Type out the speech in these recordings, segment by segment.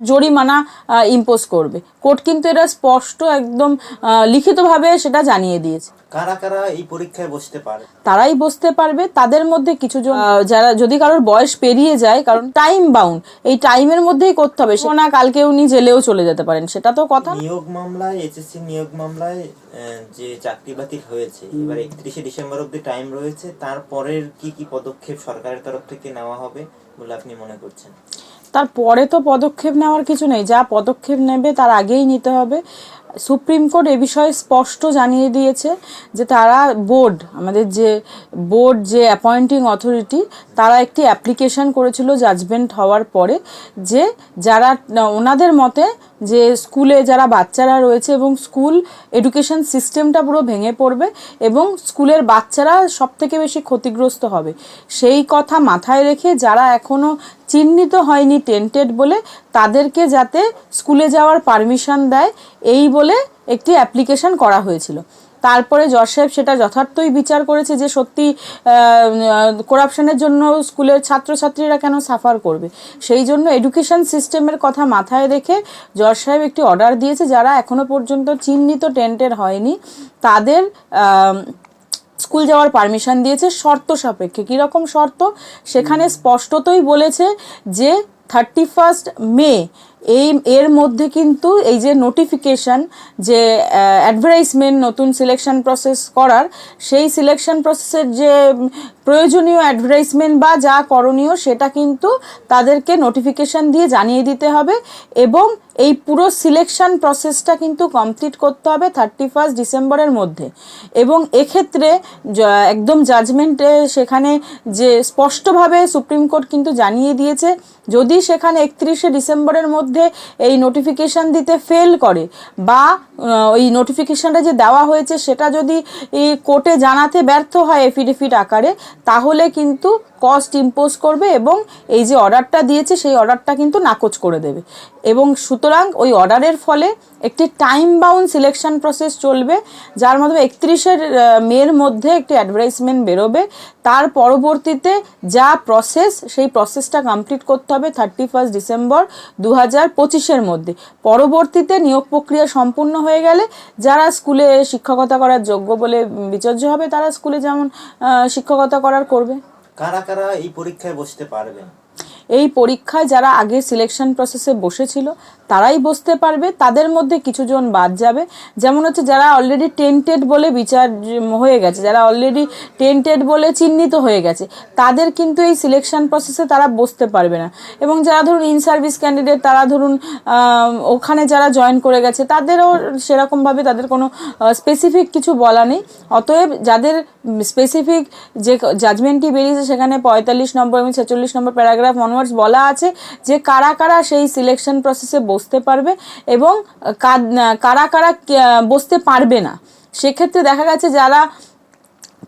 জরিমানা ইম্পোজ করবে। কোর্ট কিন্তু এটা স্পষ্ট একদম লিখিতভাবে সেটা জানিয়ে দিয়েছে। কারা কারা এই পরীক্ষায় বসতে পারে? তারাই বসতে পারবে। তাদের মধ্যে কিছু জন যারা যদি কারোর বয়স পেরিয়ে যায় কারণ টাইম বাউন্ড এই টাইমের মধ্যেই করতে হবে। সে না কালকে উনি জেলেও চলে যেতে পারেন সেটা তো কথা। নিয়োগ মামলায় এইচএসসি নিয়োগ মামলায় যে চাকরি বাতিল হয়েছে এবার একত্রিশে ডিসেম্বর অব্দি টাইম রয়েছে তারপরের কি কি পদক্ষেপ সরকারের তরফ থেকে নেওয়া হবে বলে আপনি মনে করছেন? তারপরে তো পদক্ষেপ নেওয়ার কিছু নেই। যা পদক্ষেপ নেবে তার আগেই নিতে হবে। সুপ্রিম কোর্ট এ বিষয়ে স্পষ্ট জানিয়ে দিয়েছে যে তারা বোর্ড, আমাদের যে বোর্ড, যে অ্যাপয়েন্টিং অথরিটি তারা একটি অ্যাপ্লিকেশন করেছিল জাজমেন্ট হওয়ার পরে যে যারা, ওনাদের মতে যে স্কুলে যারা বাচ্চারা রয়েছে এবং স্কুল এডুকেশন সিস্টেমটা পুরো ভেঙে পড়বে এবং স্কুলের বাচ্চারা সব থেকে বেশি ক্ষতিগ্রস্ত হবে। সেই কথা মাথায় রেখে যারা এখনও চিহ্নিত হয়নি টেন্টেড বলে, তাদেরকে যাতে স্কুলে যাওয়ার পারমিশন দেয়, এই বলে একটি অ্যাপ্লিকেশন করা হয়েছিল। তারপরে জজ সাহেব সেটা যথার্থই বিচার করেছে যে সত্যি করাপশনের জন্য স্কুলের ছাত্রছাত্রীরা কেন সাফার করবে। সেই জন্য এডুকেশন সিস্টেমের কথা মাথায় রেখে জজ সাহেব একটি অর্ডার দিয়েছে যারা এখনও পর্যন্ত চিহ্নিত টেন্টের হয়নি। তাদের স্কুল যাওয়ার পারমিশন দিয়েছে শর্ত সাপেক্ষে। কীরকম শর্ত? সেখানে স্পষ্টতই বলেছে যে থার্টি ফার্স্ট মে এই, এর মধ্যে কিন্তু এই যে নোটিফিকেশান যে অ্যাডভার্টাইজমেন্ট নতুন সিলেকশন প্রসেস করার, সেই সিলেকশন প্রসেসের যে প্রয়োজনীয় অ্যাডভার্টাইজমেন্ট বা যা করণীয় সেটা কিন্তু তাদেরকে নোটিফিকেশন দিয়ে জানিয়ে দিতে হবে এবং এই পুরো সিলেকশন প্রসেসটা কিন্তু কমপ্লিট করতে হবে থার্টি ফার্স্ট ডিসেম্বরের মধ্যে। এবং এক্ষেত্রে একদম জাজমেন্টে সেখানে যে স্পষ্টভাবে সুপ্রিম কোর্ট কিন্তু জানিয়ে দিয়েছে, যদি সেখানে একত্রিশে ডিসেম্বরের মধ্যে এই নোটিফিকেশন দিতে ফেল করে বা ওই নোটিফিকেশনটা যে দেওয়া হয়েছে, সেটা যদি কোর্টে জানাতে ব্যর্থ হয় এফিডেভিট আকারে, তাহলে কিন্তু কস্ট ইম্পোজ করবে এবং এই যে অর্ডারটা দিয়েছে, সেই অর্ডারটা কিন্তু নাকচ করে দেবে। এবং সুতরাং ওই অর্ডারের ফলে একটি টাইম বাউন্ড সিলেকশন প্রসেস চলবে, যার মাধ্যমে একত্রিশের মের মধ্যে একটি অ্যাডভার্টাইজমেন্ট বেরোবে। তার পরবর্তীতে যা প্রসেস সেই প্রসেসটা কমপ্লিট করতে হবে থার্টি ফার্স্ট ডিসেম্বর দু হাজার পঁচিশের মধ্যে। পরবর্তীতে নিয়োগ প্রক্রিয়া সম্পূর্ণ হয়ে গেলে যারা স্কুলে শিক্ষকতা করার যোগ্য বলে বিচর্য হবে তারা স্কুলে যেমন শিক্ষকতা করার করবে। কারা কারা এই পরীক্ষায় বসতে পারবে এই পরীক্ষায় যারা আগে সিলেকশন প্রসেসে বসেছিল তারাই বসতে পারবে, তাদের মধ্যে কিছুজন বাদ যাবে। যেমন হচ্ছে যারা অলরেডি টেন্টেড বলে বিচার হয়ে গেছে, যারা অলরেডি টেন্টেড বলে চিহ্নিত হয়ে গেছে, তাদের কিন্তু এই সিলেকশন প্রসেসে তারা বসতে পারবে না। এবং যারা ধরুন ইন সার্ভিস ক্যান্ডিডেট তারা ধরুন ওখানে যারা জয়েন করে গেছে, তাদেরও সেরকমভাবে তাদের কোনো স্পেসিফিক কিছু বলা নেই। অতএব যাদের স্পেসিফিক যে জাজমেন্টটি বেরিয়েছে, সেখানে পঁয়তাল্লিশ নম্বর এবং ছেচল্লিশ নম্বর প্যারাগ্রাফ অনওয়ার্ডস বলা আছে যে কারা কারা সেই সিলেকশন প্রসেসে বসতে পারবে এবং কারা কারা বসতে পারবে না। সেক্ষেত্রে দেখা গেছে যারা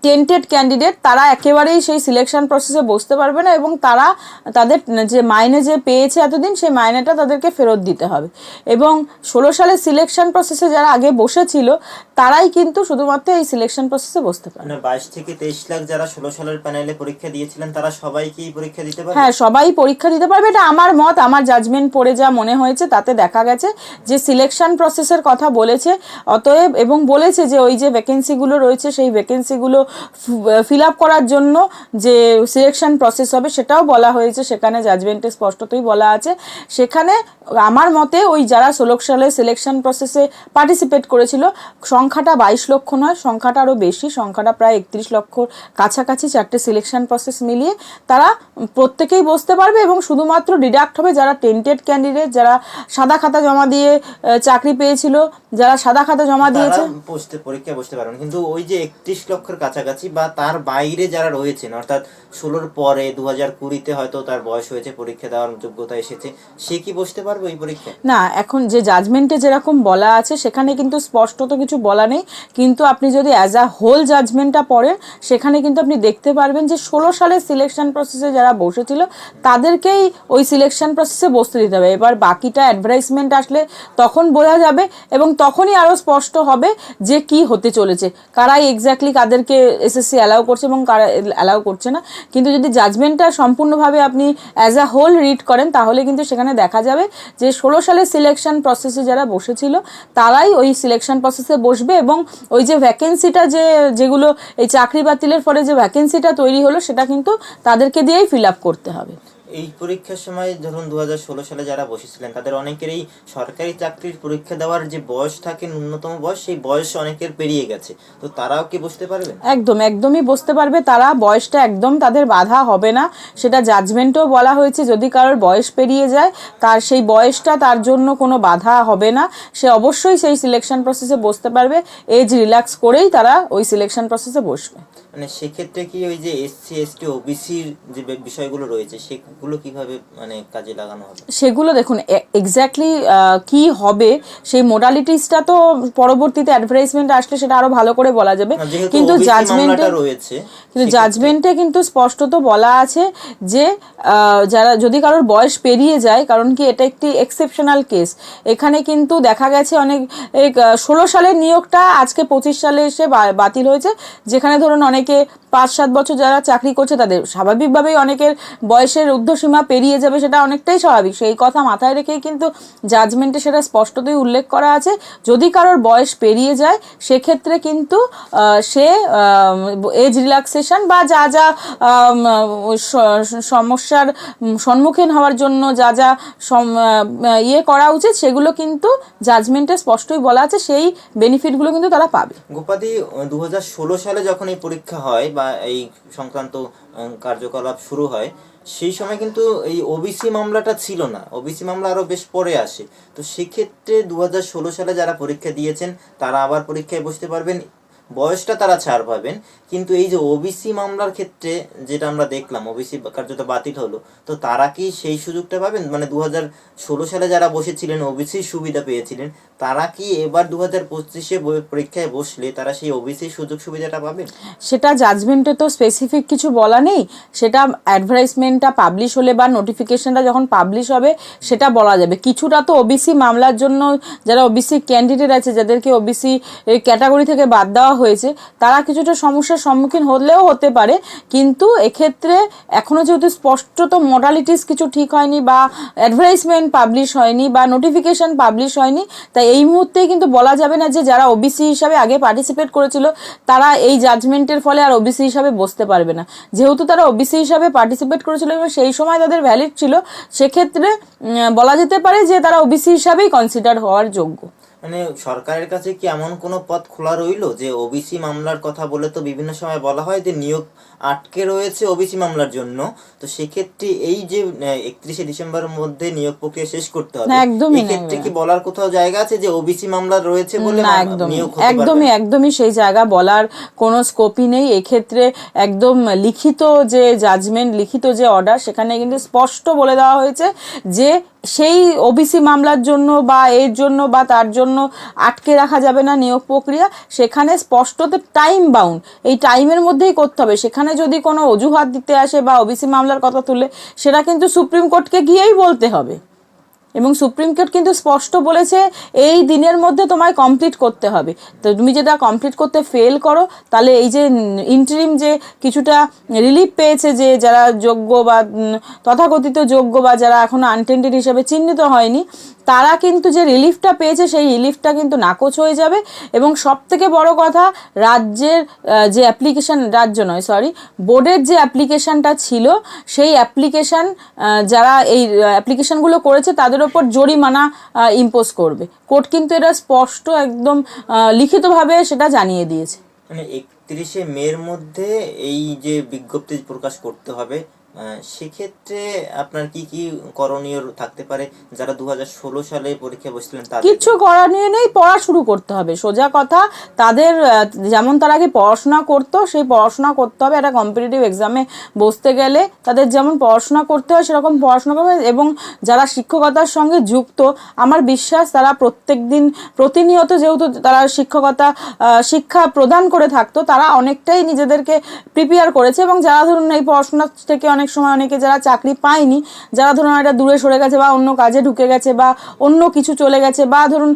টেন্টেড ক্যান্ডিডেট তারা একেবারেই সেই সিলেকশন প্রসেসে বসতে পারবে না এবং তারা তাদের যে মাইনে যে পেয়েছে এতদিন সেই মাইনেটা তাদেরকে ফেরত দিতে হবে। এবং ষোলো সালে সিলেকশন প্রসেসে যারা আগে বসেছিল তারাই কিন্তু শুধুমাত্র এই সিলেকশন প্রসেসে বসতে পারে মানে বাইশ থেকে তেইশ লাখ যারা ষোলো সালের প্যানেলে পরীক্ষা দিয়েছিলেন তারা সবাই কি পরীক্ষা দিতে পারবে? হ্যাঁ সবাই পরীক্ষা দিতে পারবে। এটা আমার মত আমার জাজমেন্ট পড়ে যা মনে হয়েছে তাতে দেখা গেছে যে সিলেকশন প্রসেসের কথা বলেছে। অতএব এবং বলেছে যে ওই যে ভ্যাকেন্সিগুলো রয়েছে সেই ভ্যাকেন্সিগুলো ফিল আপ করার জন্য যে সিলেকশন প্রসেস হবে সেটাও বলা হয়েছে সেখানে জাজমেন্টে স্পষ্টতই বলা আছে। সেখানে আমার মতে ওই যারা ষোলো সালে সিলেকশন প্রসেসে পার্টিসিপেট করেছিল সংখ্যাটা বাইশ লক্ষ নয় সংখ্যাটা আরও বেশি সংখ্যাটা প্রায় একত্রিশ লক্ষর কাছাকাছি চারটে সিলেকশন প্রসেস মিলিয়ে তারা প্রত্যেকেই বসতে পারবে এবং শুধুমাত্র ডিডাক্ট হবে যারা টেন্টেড ক্যান্ডিডেট যারা সাদা খাতা জমা দিয়ে চাকরি পেয়েছিল যারা সাদা খাতা জমা দিয়েছে। পরীক্ষা বসতে পারবেন কিন্তু ওই যে একত্রিশ লক্ষের কাছাকাছি বা তার বাইরে যারা রয়েছেন, অর্থাৎ ষোলোর পরে দু হাজার কুড়িতে হয়তো তার বয়স হয়েছে, পরীক্ষা দেওয়ার যোগ্যতা এসেছে, সে কি বসতে পারবে ওই পরীক্ষায়? না, এখন যে জাজমেন্টে যেরকম বলা আছে, সেখানে কিন্তু স্পষ্ট তো কিছু বলা নেই। কিন্তু আপনি যদি অ্যাজ আ হোল জাজমেন্টটা পড়েন, সেখানে কিন্তু আপনি দেখতে পারবেন যে ষোলো সালের সিলেকশন প্রসেসে যারা বসেছিল, তাদেরকেই ওই সিলেকশন প্রসেসে বসতে দিতে হবে। এবার বাকিটা অ্যাডভার্টাইজমেন্ট আসলে তখন বোঝা যাবে এবং তখনই আরও স্পষ্ট হবে যে কি হতে চলেছে, কারাই এক্স্যাক্টলি কাদেরকে এসএসসি অ্যালাউ করছে এবং কারা অ্যালাউ করছে না। কিন্তু যদি জাজমেন্টটা সম্পূর্ণভাবে আপনি অ্যাজ আ হোল রিড করেন, তাহলে কিন্তু সেখানে দেখা যাবে যে ষোলো সালের সিলেকশন প্রসেসে যারা বসেছিল, তারাই ওই সিলেকশন প্রসেসে বসবে এবং ওই যে ভ্যাকেন্সিটা যে, যেগুলো এই চাকরি বাতিলের ফলে যে ভ্যাকেন্সিটা তৈরি হলো, সেটা কিন্তু তাদেরকে দিয়েই ফিল আপ করতে হবে। এই পরীক্ষার সময় ধরুন দু হাজার ষোলো সালে যারা বসেছিলেন, তাদের অনেকেরই সরকারি চাকরির পরীক্ষা দেওয়ার যে বয়স থাকে, ন্যূনতম বয়স, সেই বয়স অনেকের পেরিয়ে গেছে। তো তারাও কি বসতে পারবে? একদম, একদমই বসতে পারবে। তারা বয়সটা একদম তাদের বাধা হবে না। সেটা জাজমেন্টও বলা হয়েছে, যদি কারোর বয়স পেরিয়ে যায়, তার সেই বয়সটা তার জন্য কোনো বাধা হবে না। সে অবশ্যই সেই সিলেকশন প্রসেসে বসতে পারবে। এজ রিল্যাক্স করেই তারা ওই সিলেকশন প্রসেসে বসবে। মানে সেক্ষেত্রে কি ওই যে এসসি এসটি ওবিসির যে বিষয়গুলো রয়েছে সেগুলো কীভাবে মানে কাজে লাগানো হবে? সেগুলো দেখুন এক্স্যাক্টলি কি হবে সেই মোডালিটিসটা তো পরবর্তীতে অ্যাডভার্টাইজমেন্ট আসলে সেটা আরও ভালো করে বলা যাবে। কিন্তু জাজমেন্টে রয়েছে কিন্তু জাজমেন্টে কিন্তু স্পষ্টত বলা আছে যে আহ, যারা যদি কারোর বয়স পেরিয়ে যায় কারণ কি এটা একটি এক্সেপশনাল কেস এখানে কিন্তু দেখা গেছে অনেক ষোলো সালের নিয়োগটা আজকে পঁচিশ সালে এসে বাতিল হয়েছে যেখানে ধরুন অনেকে পাঁচ, সাত বছর যারা চাকরি করছে, তাদের স্বাভাবিকভাবেই অনেকের বয়সের ঊর্ধ্বসীমা পেরিয়ে যাবে সেটা অনেকটাই স্বাভাবিক। সেই কথা মাথায় রেখেই কিন্তু জাজমেন্টে সেটা স্পষ্টতই উল্লেখ করা আছে। যদি কারোর বয়স পেরিয়ে যায়, সেক্ষেত্রে কিন্তু সে এজ রিল্যাক্সেশন বা যা যা সমস্যার সম্মুখীন হওয়ার জন্য যা যা ইয়ে করা উচিত, সেগুলো কিন্তু জাজমেন্টে স্পষ্টই বলা আছে। সেই বেনিফিটগুলো কিন্তু তারা পাবে। গোপাদি দু হাজার ষোলো সালে যখন এই পরীক্ষা হয় বা এই সংক্রান্ত কার্যকলাপ শুরু হয়, সেই সময় কিন্তু এই ওবিসি মামলাটা ছিল না। ওবিসি মামলা আরও বেশ পরে আসে। তো সেক্ষেত্রে দু হাজার ষোলো সালে যারা পরীক্ষা দিয়েছেন, তারা আবার পরীক্ষায় বসতে পারবেন। বয়সটা তারা ছাড় পাবেন। কিন্তু এই যে ওবিসি মামলার ক্ষেত্রে যেটা আমরা দেখলাম ওবিসি কার্যত বাতিল হলো, তো তারা কি সেই সুযোগটা পাবেন? মানে দু হাজার ষোলো সালে যারা বসেছিলেন ওবিসির সুবিধা পেয়েছিলেন, তারা কি এবার দু হাজার পঁচিশে পরীক্ষায় বসলে তারা সেই ওবিসি সুযোগ সুবিধাটা পাবেন? সেটা জাজমেন্টে তো স্পেসিফিক কিছু বলা নেই। সেটা অ্যাডভার্টাইজমেন্টটা পাবলিশ হলে বা নোটিফিকেশনটা যখন পাবলিশ হবে, সেটা বলা যাবে। কিছুটা তো ওবিসি মামলার জন্য যারা ওবিসি ক্যান্ডিডেট আছে, যাদেরকে ওবিসি ক্যাটাগরি থেকে বাদ দেওয়া হয়েছে, তারা কিছুটা সমস্যার সম্মুখীন হলেও হতে পারে। কিন্তু এক্ষেত্রে এখনও যেহেতু স্পষ্টত মডালিটিস কিছু ঠিক হয়নি বা অ্যাডভার্টাইজমেন্ট পাবলিশ হয়নি বা নোটিফিকেশন পাবলিশ হয়নি, তাই এই মুহূর্তেই কিন্তু বলা যাবে না যে যারা ওবিসি হিসাবে আগে পার্টিসিপেট করেছিল, তারা এই জাজমেন্টের ফলে আর ওবিসি হিসাবে বসতে পারবে না। যেহেতু তারা ওবিসি হিসাবে পার্টিসিপেট করেছিল এবং সেই সময় তাদের ভ্যালিড ছিল, সেক্ষেত্রে বলা যেতে পারে যে তারা ওবিসি হিসাবেই কনসিডার হওয়ার যোগ্য। মানে সরকারের কাছে কি এমন কোনো পথ খোলা রইল যে ওবিসি মামলার কথা বলে তো বিভিন্ন সময় বলা হয় যে নিয়োগ আটকে রয়েছে ওবিসি মামলার জন্য। তো সেক্ষেত্রে এই যে একত্রিশে ডিসেম্বরের মধ্যে নিয়োগ প্রক্রিয়া শেষ করতে হবে একদমই না। এক্ষেত্রে কি বলার কোথাও জায়গা আছে যে ওবিসি মামলা রয়েছে বলে নিয়োগ একদমই একদমই সেই জায়গা বলার কোনো স্কোপই নেই। এক্ষেত্রে একদম লিখিত যে জাজমেন্ট লিখিত যে অর্ডার সেখানে কিন্তু স্পষ্ট বলে দেওয়া হয়েছে যে সেই ওবিসি মামলার জন্য বা এর জন্য বা তার জন্য আটকে রাখা যাবে না নিয়োগ প্রক্রিয়া। সেখানে স্পষ্টত টাইম বাউন্ড এই টাইমের মধ্যেই করতে হবে। সেখানে যদি কোনো অজুহাত দিতে আসে বা ওবিসি মামলার কথা তুলে, সেটা কিন্তু সুপ্রিম কোর্টকে গিয়েই বলতে হবে। এবং সুপ্রিম কোর্ট কিন্তু স্পষ্ট বলেছে, এই দিনের মধ্যে তোমায় কমপ্লিট করতে হবে। তো তুমি যেটা কমপ্লিট করতে ফেল করো, তাহলে এই যে ইন্টারিম যে কিছুটা রিলিফ পেয়েছে যে যারা যোগ্য বা তথাকথিত যোগ্য বা যারা এখনও আনটেন্ডেড হিসেবে চিহ্নিত হয়নি, তারা কিন্তু যে রিলিফটা পেয়েছে, সেই রিলিফটা কিন্তু নাকচ হয়ে যাবে। এবং সব থেকে বড় কথা, রাজ্যের যে অ্যাপ্লিকেশন রাজ্য নয় সরি বোর্ডের যে অ্যাপ্লিকেশনটা ছিল, সেই অ্যাপ্লিকেশন যারা এই অ্যাপ্লিকেশনগুলো করেছে, তাদের ওপর জরিমানা ইম্পোজ করবে। কোর্ট কিন্তু এটা স্পষ্ট একদম লিখিতভাবে সেটা জানিয়ে দিয়েছে। মানে একত্রিশে মের মধ্যে এই যে বিজ্ঞপ্তি প্রকাশ করতে হবে সেক্ষেত্রে আপনার কি কি করণীয় থাকতে পারে? যারা দু সালে পরীক্ষা বসছিলেন করার নিয়ে নেই পড়া শুরু করতে হবে। সোজা কথা তাদের যেমন তারা আগে পড়াশোনা করতো সেই পড়াশোনা করতে হবে। একটা কম্পিটিটিভ এক্সামে বসতে গেলে তাদের যেমন পড়াশোনা করতে হয় সেরকম পড়াশোনা করবে এবং যারা শিক্ষকতার সঙ্গে যুক্ত আমার বিশ্বাস তারা প্রত্যেক দিন প্রতিনিয়ত যেহেতু তারা শিক্ষকতা শিক্ষা প্রদান করে থাকতো তারা অনেকটাই নিজেদেরকে প্রিপেয়ার করেছে। এবং যারা ধরুন এই পড়াশোনা থেকে অনেক অনেক সময় অনেকে যারা চাকরি পায়নি যারা ধরুন একটা দূরে সরে গেছে বা অন্য কাজে ঢুকে গেছে বা অন্য কিছু চলে গেছে বা ধরুন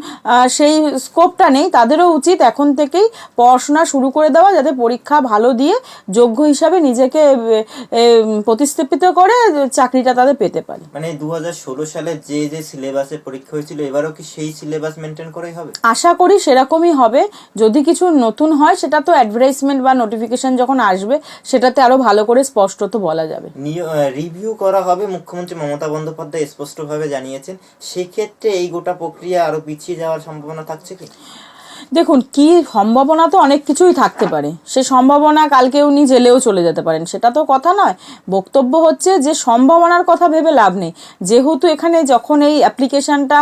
সেই স্কোপটা নেই তাদেরও উচিত এখন থেকেই পড়াশোনা শুরু করে দেওয়া যাতে পরীক্ষা ভালো দিয়ে যোগ্য হিসাবে নিজেকে প্রতিস্থাপিত করে চাকরিটা তাদের পেতে পারে। মানে দু হাজার ষোলো সালে যে যে সিলেবাসে পরীক্ষা হয়েছিল এবারও কি সেই সিলেবাস মেনটেন করাই হবে? আশা করি সেরকমই হবে। যদি কিছু নতুন হয় সেটা তো অ্যাডভার্টাইজমেন্ট বা নোটিফিকেশন যখন আসবে সেটাতে আরও ভালো করে স্পষ্টত বলা যাবে। রিভিউ করা হবে। মুখ্যমন্ত্রী মমতা বন্দ্যোপাধ্যায় স্পষ্টভাবে জানিয়েছেন, সেক্ষেত্রে এই গোটা প্রক্রিয়া আরও পিছিয়ে যাওয়ার সম্ভাবনা থাকছে কি? দেখুন, কি সম্ভাবনা তো অনেক কিছুই থাকতে পারে। সে সম্ভাবনা কালকে উনি জেলেও চলে যেতে পারেন, সেটা তো কথা নয়। বক্তব্য হচ্ছে যে সম্ভাবনার কথা ভেবে লাভ নেই। যেহেতু এখানে যখন এই অ্যাপ্লিকেশনটা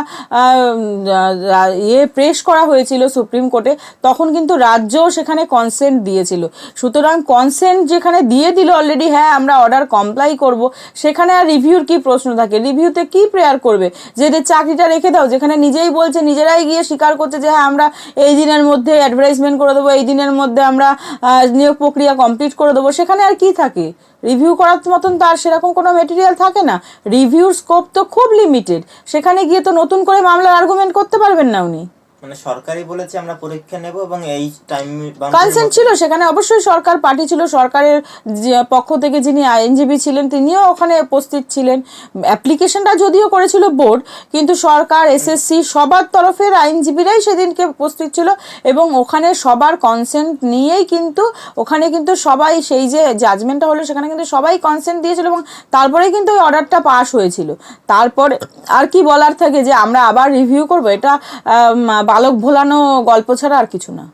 ইয়ে প্রেস করা হয়েছিল সুপ্রিম কোর্টে, তখন কিন্তু রাজ্যও সেখানে কনসেন্ট দিয়েছিল। সুতরাং কনসেন্ট যেখানে দিয়ে দিল অলরেডি হ্যাঁ আমরা অর্ডার কমপ্লাই করব, সেখানে আর রিভিউর কি প্রশ্ন থাকে? রিভিউতে কি প্রেয়ার করবে? যে চাকরিটা রেখে দাও, যেখানে নিজেই বলছে, নিজেরাই গিয়ে স্বীকার করছে যে হ্যাঁ আমরা এই দিনের মধ্যে অ্যাডভার্টাইজমেন্ট করে দেবো, এই দিনের মধ্যে আমরা নিয়োগ প্রক্রিয়া কমপ্লিট করে দেবো, সেখানে আর কি থাকে? রিভিউ করার মতন তো আর সেরকম কোনো মেটেরিয়াল থাকে না। রিভিউর স্কোপ তো খুব লিমিটেড সেখানে গিয়ে তো নতুন করে মামলার আর্গুমেন্ট করতে পারবেন না উনি। মানে সরকারই বলেছে আমরা পরীক্ষা নেব এবং এই টাইম কনসেন্ট ছিল সেখানে অবশ্যই সরকার পার্টি ছিল সরকারের পক্ষ থেকে যিনি আইনজীবী ছিলেন তিনিও ওখানে উপস্থিত ছিলেন। অ্যাপ্লিকেশনটা যদিও করেছিল বোর্ড কিন্তু সরকার এসএসসি সবার তরফের আইনজীবীরাই সেদিনকে উপস্থিত ছিল এবং ওখানে সবার কনসেন্ট নিয়েই কিন্তু ওখানে কিন্তু সবাই সেই যে জাজমেন্টটা হলো সেখানে কিন্তু সবাই কনসেন্ট দিয়েছিল এবং তারপরেই কিন্তু ওই অর্ডারটা পাস হয়েছিল। তারপরে আর কি বলার থাকে যে আমরা আবার রিভিউ করব? এটা বালক ভোলানো গল্প ছাড়া আর কিছু না।